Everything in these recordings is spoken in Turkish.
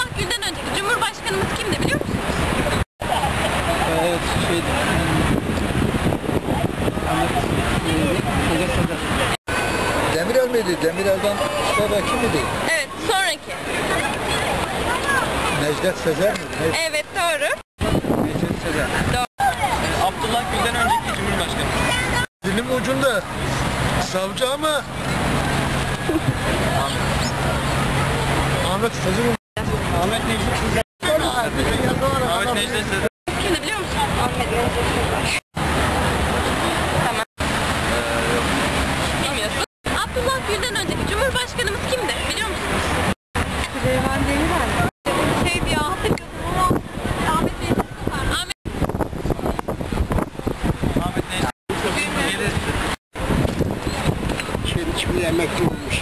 Abdullah Gül'den önceki Cumhurbaşkanımız kimdi biliyor musunuz? Evet, şey, Necdet Sezer. Demirel miydi? Demirel'den sonra kim idi? Evet sonraki. Necdet Sezer miydi? Ne- Evet doğru. Necdet Sezer. Abdullah Gül'den önceki Cumhurbaşkanı. Dilim ucunda. Savcı ama Ahmet Sezer Ahmet Necdet. Ahmet Necdet. Kimdi biliyor musun? Ahmet Tamam. Bilmiyorsun. Abdullah Gül'den önceki Cumhurbaşkanımız kimdi biliyor musunuz? Süleyman Demirel. Şeydi ya hatırlıyorum ama Ahmet Bey. Ahmet Ahmet Necdet. Şimdi emekli olmuş.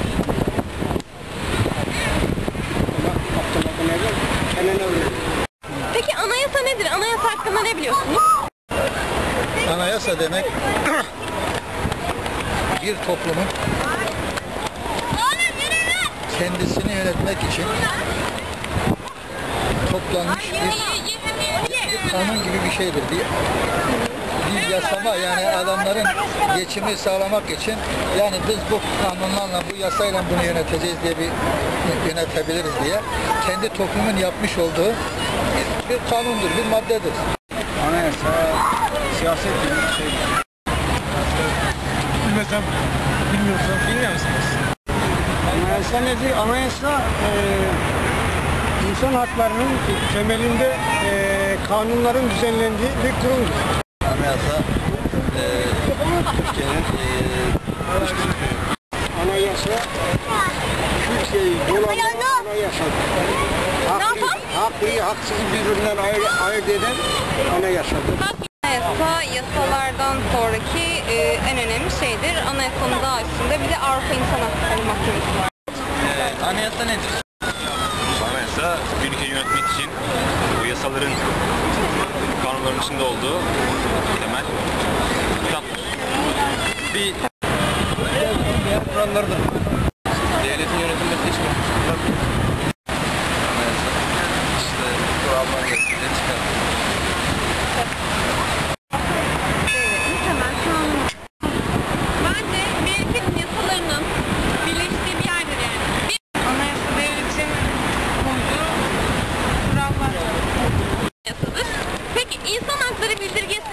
Ama Abdullah Güner'den Kenan Övrü. Peki anayasa nedir? Anayasa hakkında ne biliyorsunuz? Anayasa demek bir toplumun kendisini yönetmek için toplanmış bir kanun gibi bir şeydir. Bir, bir yasama yani adamların geçimi sağlamak için yani biz bu kanunlarla bu yasayla bunu yöneteceğiz diye bir yönetebiliriz diye kendi toplumun yapmış olduğu bir, bir kanundur, bir maddedir. Anayasa, siyaset gibi bir şey. Bilmesem, bilmiyorsam. Bilmiyor musunuz? Anayasa nedir? Anayasa eee insan haklarının temelinde eee kanunların düzenlendiği bir kurumdur. Anayasa Türkiye'nin Anayasa haksız birbirinden ayırt, ayırt eden anayasadır. Anayasa yasalardan sonraki e, en önemli şeydir. Anayasanın daha üstünde bir de Avrupa İnsan Hakları Mahkemesi var. Ee, anayasa nedir? Anayasa bir ülkeyi yönetmek için bu yasaların kanunların içinde olduğu temel kitaptır. Bir diğer kurallarıdır. Devletin yönetilmesi için Anayasa. İşte kurallar gerektiğinde çıkar. Temel kanun. Bence bir ülkenin yasalarının birleştiği bir yerdir yani. Bir anayasa devletin koyduğu kurallar. Yasadır. Peki insan hakları bildirgesi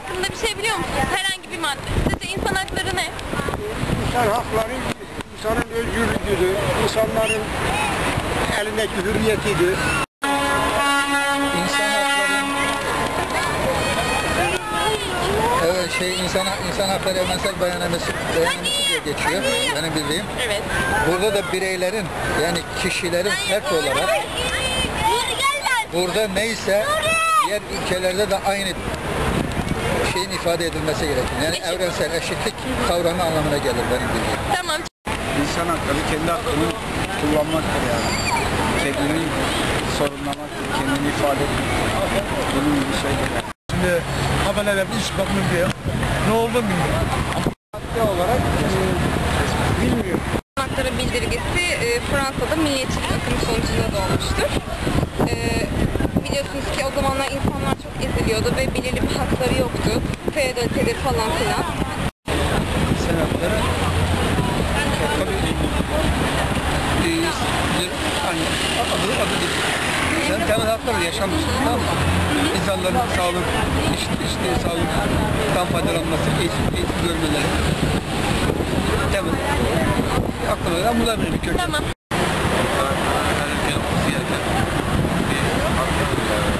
hakkında bir şey biliyor musunuz? Herhangi bir madde. Sizce insan hakları ne? İnsan hakları insanın özgürlüğüdür, insanların elindeki hürriyetidir. İnsan hakları Evet şey insan insan hakları evrensel beyanname'si beyanname'si diye geçiyor benim bildiğim. Evet. Burada da bireylerin yani kişilerin fert olarak burada neyse diğer ülkelerde de aynı şeyin ifade edilmesi gerekir. Yani evrensel eşitlik kavramı anlamına gelir benim bildiğim. Tamam. İnsan hakları kendi hakkını kullanmaktır yani. Kendini sorunlamaktır, kendini ifade etmektir. Bunun gibi şeyler. Şimdi haberlere hiç bakmıyorum diye. Ne oldu bilmiyorum. Madde olarak e, bilmiyorum. Hakları bildirgesi e, Fransa'da milliyetçilik akımı sonucunda doğmuştur. E, biliyorsunuz ki o zamanlar insanlar çok eziliyordu ve belirli bir hakları yoktu. Feodalitedir falan filan. Sebepleri tabii hani adı adı değil. Temel hakları yaşamış. Tamam mı? İnsanların sağlık, eşit, eşit sağlıktan faydalanması, eğitim, eğitim görmeleri. Temel. Aklıma gelen bunlar benim köşe. Tamam. Yeah.